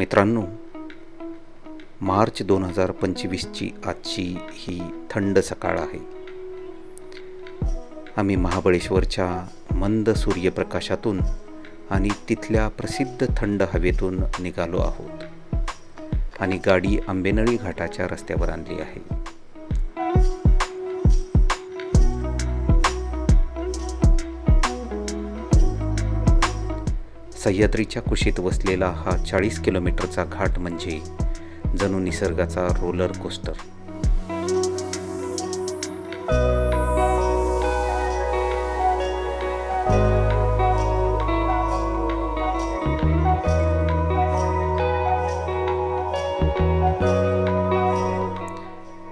मित्रांनो मार्च दोन हजार पंचवीसची आजची ही थंड सकाळ आहे. आम्ही महाबळेश्वरच्या मंद सूर्यप्रकाशातून आणि तिथल्या प्रसिद्ध थंड हवेतून निघालो आहोत. आणि गाडी आंबेनळी घाटाच्या रस्त्यावर आणली आहे. सह्याद्रीच्या कुशीत वसलेला हा चाळीस किलोमीटरचा घाट म्हणजे जणू निसर्गाचा रोलर कोस्टर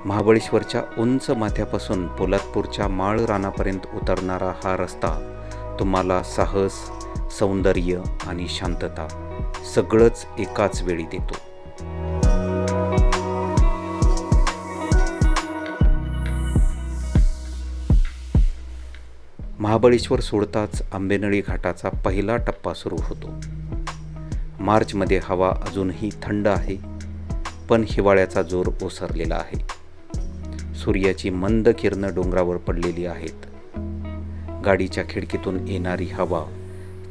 महाबळेश्वरच्या उंच माथ्यापासून पोलादपूरच्या माळ रानापर्यंत उतरणारा हा रस्ता तुम्हाला साहस सौंदर्य आणि शांतता सगळंच एकाच वेळी देतो. महाबळेश्वर सोडताच आंबेनळी घाटाचा पहिला टप्पा सुरू होतो. मार्चमध्ये हवा अजूनही थंड आहे पण हिवाळ्याचा जोर ओसरलेला आहे. सूर्याची मंद किरणं डोंगरावर पडलेली आहेत. गाडीच्या खिडकीतून येणारी हवा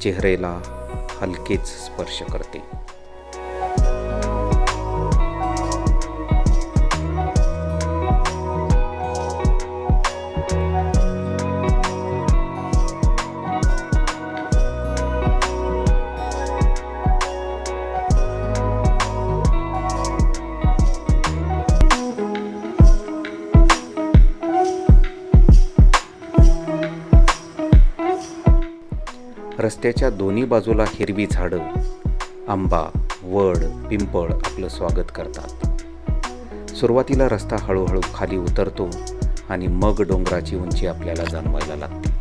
चेहऱ्याला हलकेच स्पर्श करते. रस्त्याच्या दोन्ही बाजूला हिरवी झाडं. आंबा वड पिंपळ आपलं स्वागत करतात. सुरुवातीला रस्ता हळूहळू खाली उतरतो आणि मग डोंगराची उंची आपल्याला जाणवायला लागते.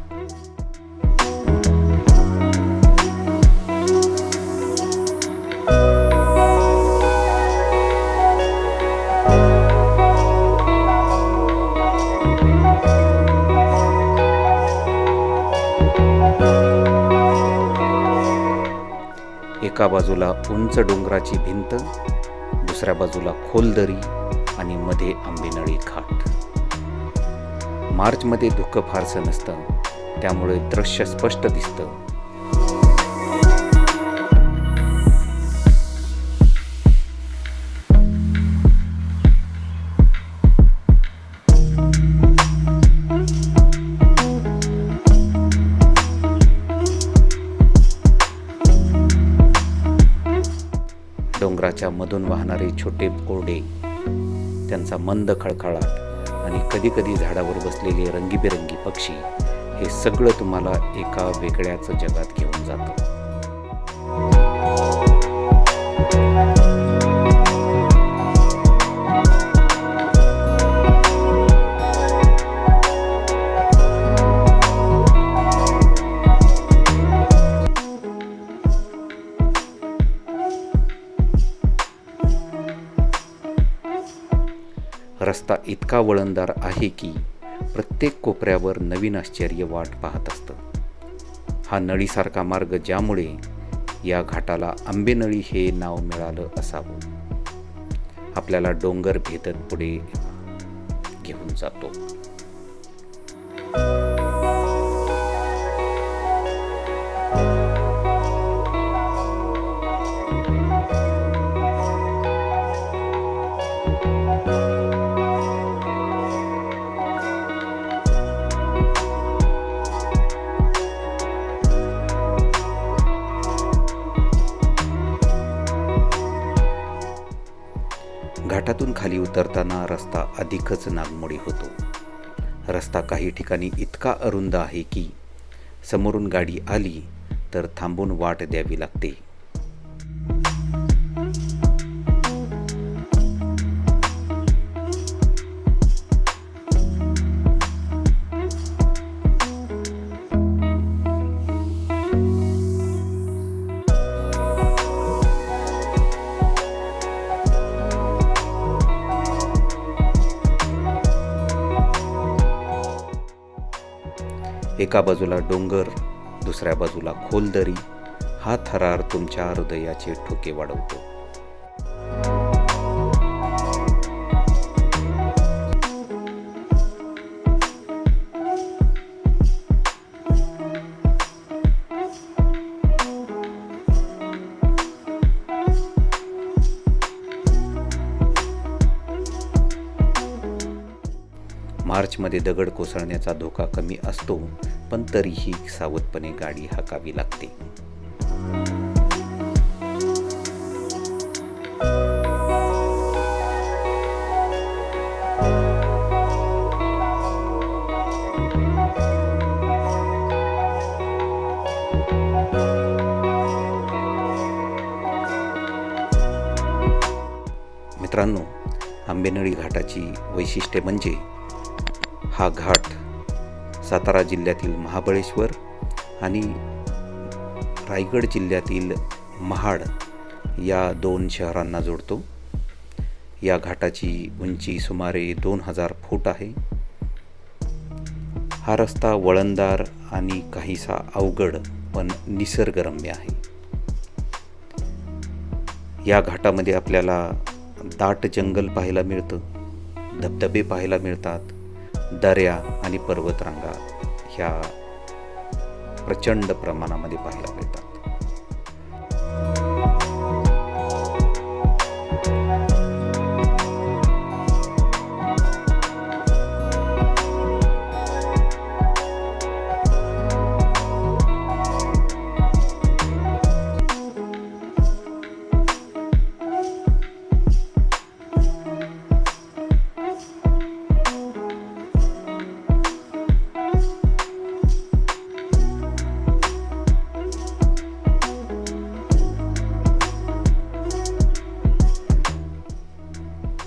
एका बाजूला उंच डोंगराची भिंत दुसऱ्या बाजूला खोलदरी आणि मध्ये आंबेनळी घाट मार्चमध्ये धुकं फारसं नसतं त्यामुळे दृश्य स्पष्ट दिसतं. मधून वाहणारे छोटे कोरडे त्यांचा मंद खळखळाट आणि कधीकधी झाडावर बसलेले रंगीबेरंगी पक्षी हे सगळं तुम्हाला एका वेगळ्याच जगात घेऊन जातं. रस्ता इतका वळणदार आहे की प्रत्येक कोपऱ्यावर नवीन आश्चर्य वाट पाहत असतं. हा नळीसारखा मार्ग ज्यामुळे या घाटाला आंबेनळी हे नाव मिळालं असावं. आपल्याला डोंगर भेदत पुढे घेऊन जातो. उतरताना रस्ता अधिकच नागमोडी होतो. रस्ता काही ठिकाणी इतका अरुंद आहे की समोरून गाडी आली तर थांबून वाट द्यावी लागते. एका बाजूला डोंगर दुसऱ्या बाजूला खोलदरी. हा थरार तुमच्या हृदयाचे ठोके वाढवतो. मार्चमध्ये दगड कोसळण्याचा धोका कमी असतो पण तरीही सावधपणे गाडी हाकावी लागते. मित्रांनो आंबेनळी घाटाची वैशिष्ट्ये म्हणजे हा घाट सातारा जिल्ह्यातील महाबळेश्वर आणि रायगड जिल्ह्यातील महाड या दोन शहरांना जोडतो. या घाटाची उंची सुमारे दोन हजार फूट आहे. हा रस्ता वळणदार आणि काहीसा अवघड पण निसर्गरम्य आहे. या घाटामध्ये आपल्याला दाट जंगल पाहायला मिळतं धबधबे पाहायला मिळतात दऱ्या आणि पर्वतरांगा ह्या प्रचंड प्रमाणामध्ये पाहायला मिळतात.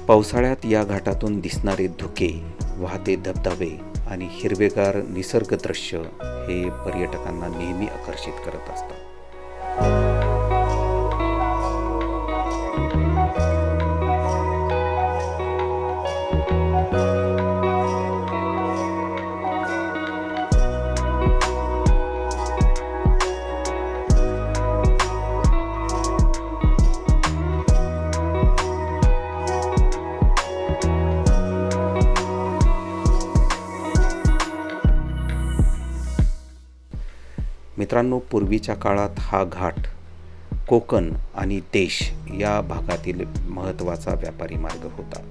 पावसाळ्यात या घाटातून दिसणारे धुके वाहते धबधबे आणि हिरवेगार निसर्ग दृश्य हे पर्यटकांना नेहमी आकर्षित करत असतात. मित्रांनो पूर्वीच्या काळात हा घाट कोकण आणि देश या भागातील महत्त्वाचा व्यापारी मार्ग होता.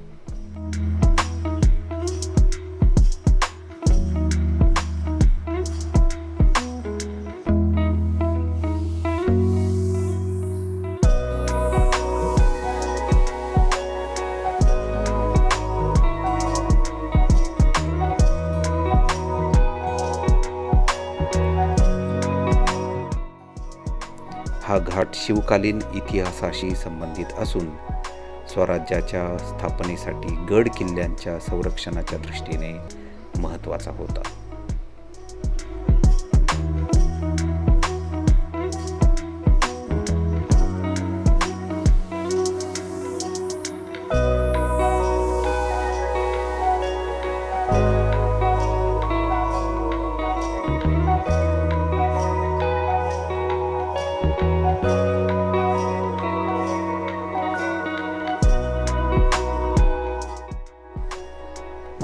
हा घाट शिवकालीन इतिहासाशी संबंधित असून स्वराज्याच्या स्थापनेसाठी गड किल्ल्यांच्या संरक्षणाच्या दृष्टीने महत्त्वाचा होता.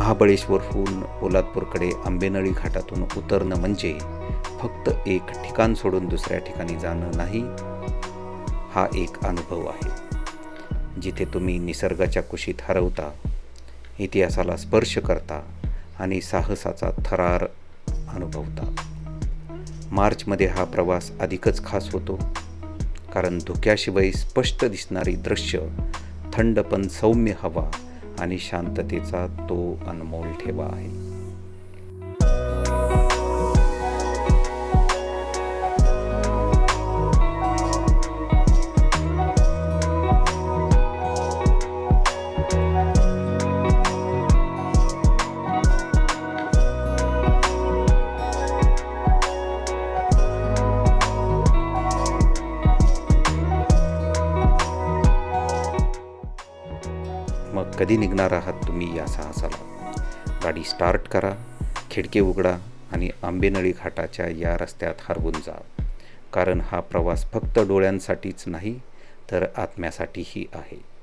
महाबळेश्वरहून पोलादपूरकडे आंबेनळी घाटातून उतरणं म्हणजे फक्त एक ठिकाण सोडून दुसऱ्या ठिकाणी जाणं नाही हा एक अनुभव आहे. जिथे तुम्ही निसर्गाच्या कुशीत हरवता इतिहासाला स्पर्श करता आणि साहसाचा थरार अनुभवता. मार्चमध्ये हा प्रवास अधिकच खास होतो कारण धुक्याशिवाय स्पष्ट दिसणारी दृश्य थंड पण सौम्य हवा आणि शांततेचा तो अनमोल ठेवा आहे. मग कधी निघणार आहात तुम्ही या साहसाला? गाडी स्टार्ट करा खिडकी उघडा आणि आंबेनळी घाटाच्या या रस्त्यात हरवून जा. कारण हा प्रवास फक्त डोळ्यांसाठीच नाही तर आत्म्यासाठीही आहे.